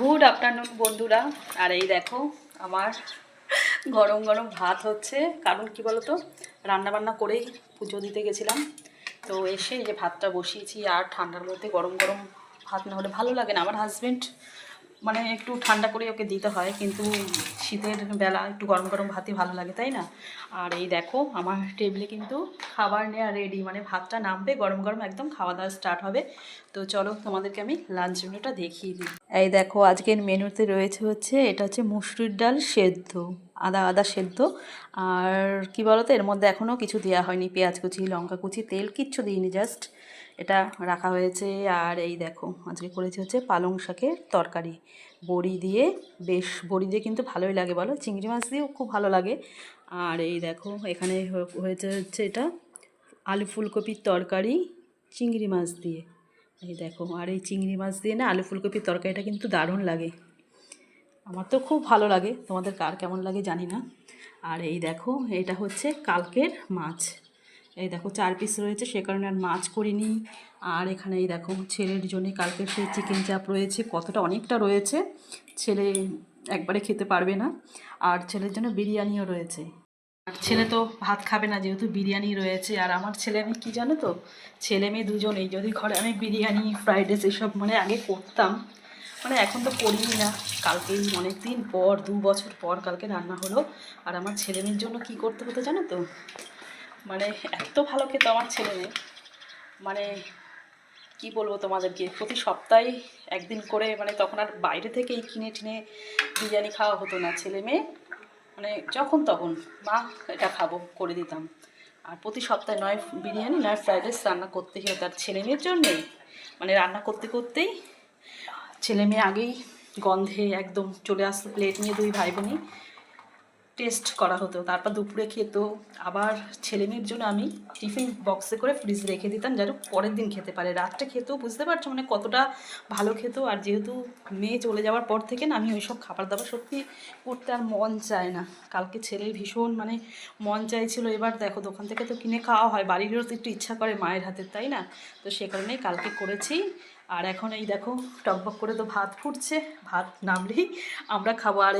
Good afternoon বন্ধুরা। আর এই দেখো, আমার গরম গরম ভাত হচ্ছে। কারণ কি বলতো রান্না বান্না করেই পুজো দিতে গেছিলাম। তো এসে এই যে ভাতটা বসিয়েছি, আর ঠান্ডার মধ্যে গরম গরম ভাত না হলে ভালো লাগে না। আমার হাজবেন্ড মানে একটু ঠান্ডা করে ওকে দিতে হয়, কিন্তু শীতের বেলা একটু গরম গরম ভাতই ভালো লাগে, তাই না? আর এই দেখো, আমার টেবিলে কিন্তু খাবার নেওয়া রেডি মানে ভাতটা নামবে, গরম গরম একদম খাওয়া দাওয়া স্টার্ট হবে। তো চলো তোমাদেরকে আমি লাঞ্চ মেনুটা দেখিয়ে দিই। এই দেখো, আজকের মেনুতে রয়েছে হচ্ছে, এটা হচ্ছে মুসুরির ডাল সেদ্ধ। আদা আদা সেদ্ধ। আর কি বলো তো এর মধ্যে এখনও কিছু দেওয়া হয়নি। পেঁয়াজ কুচি, লঙ্কা কুচি, তেল কিচ্ছু দিইনি জাস্ট এটা রাখা হয়েছে। আর এই দেখো, আজকে করেছি হচ্ছে পালং শাকের তরকারি। বড়ি দিয়ে বেশ, বড়ি দিয়ে কিন্তু ভালোই লাগে বলো। চিংড়ি মাছ দিয়েও খুব ভালো লাগে। আর এই দেখো, এখানে হয়েছে হচ্ছে এটা আলু ফুলকপির তরকারি, চিংড়ি মাছ দিয়ে। এই দেখো, আর এই চিংড়ি মাছ দিয়ে না আলু ফুলকপির তরকারিটা কিন্তু দারুণ লাগে। আমার তো খুব ভালো লাগে। তোমাদের কার কেমন লাগে জানি না। আর এই দেখো, এটা হচ্ছে কালকের মাছ। এই দেখো, চার পিস রয়েছে, সে কারণে আর মাছ করিনি। আর এখানে এই দেখো, ছেলের জন্য কালকের সেই চিকেন চাপ রয়েছে, কতটা অনেকটা রয়েছে। ছেলে একবারে খেতে পারবে না। আর ছেলের জন্য বিরিয়ানিও রয়েছে। আর ছেলে তো ভাত খাবে না, যেহেতু বিরিয়ানি রয়েছে। আর আমার ছেলে আমি কী জানো তো? ছেলে মেয়ে দুজনেই, যদি ঘরে আমি বিরিয়ানি, ফ্রাইড রাইস এসব মানে আগে করতাম মানে এখন তো করিই না। কালকেই অনেক দিন পর, দু বছর পর কালকে রান্না হলো। আর আমার ছেলে মেয়ের জন্য কি করতে হতো জানো তো? মানে এত ভালো খেতো আমার ছেলে মেয়ে মানে কি বলব তোমাদেরকে, প্রতি সপ্তাহে একদিন করে মানে তখন আর বাইরে থেকেই কিনে টিনে বিরিয়ানি খাওয়া হতো না। ছেলে মেয়ে মানে যখন তখন, মা, এটা খাব, করে দিতাম। আর প্রতি সপ্তাহে নয় বিরিয়ানি, নয় ফ্রাইড রাইস রান্না করতেই হতো আর ছেলে মেয়ের জন্যেই মানে রান্না করতে করতেই ছেলে মেয়ে আগেই গন্ধে একদম চলে আসতো প্লেট নিয়ে দুই ভাই বোনই টেস্ট করা হতো। তারপর দুপুরে খেত। আবার ছেলে মেয়ের জন্য আমি টিফিন বক্সে করে ফ্রিজ রেখে দিতাম, যেন পরের দিন খেতে পারে। রাত্রে খেতেও বুঝতে পারছ মানে কতটা ভালো খেত। আর যেহেতু মেয়ে চলে যাওয়ার পর থেকে না, আমি ওইসব খাবার দাবার সত্যি করতে আর মন চায় না। কালকে ছেলের ভীষণ মানে মন চাইছিল, এবার দেখো দোকান থেকে তো কিনে খাওয়া হয়, বাড়িরও তো একটু ইচ্ছা করে মায়ের হাতের তাই না? তো সে কারণেই কালকে করেছি। আর এখন এই দেখো টকবক করে তো ভাত ফুটছে ভাত নামলেই আমরা খাব আর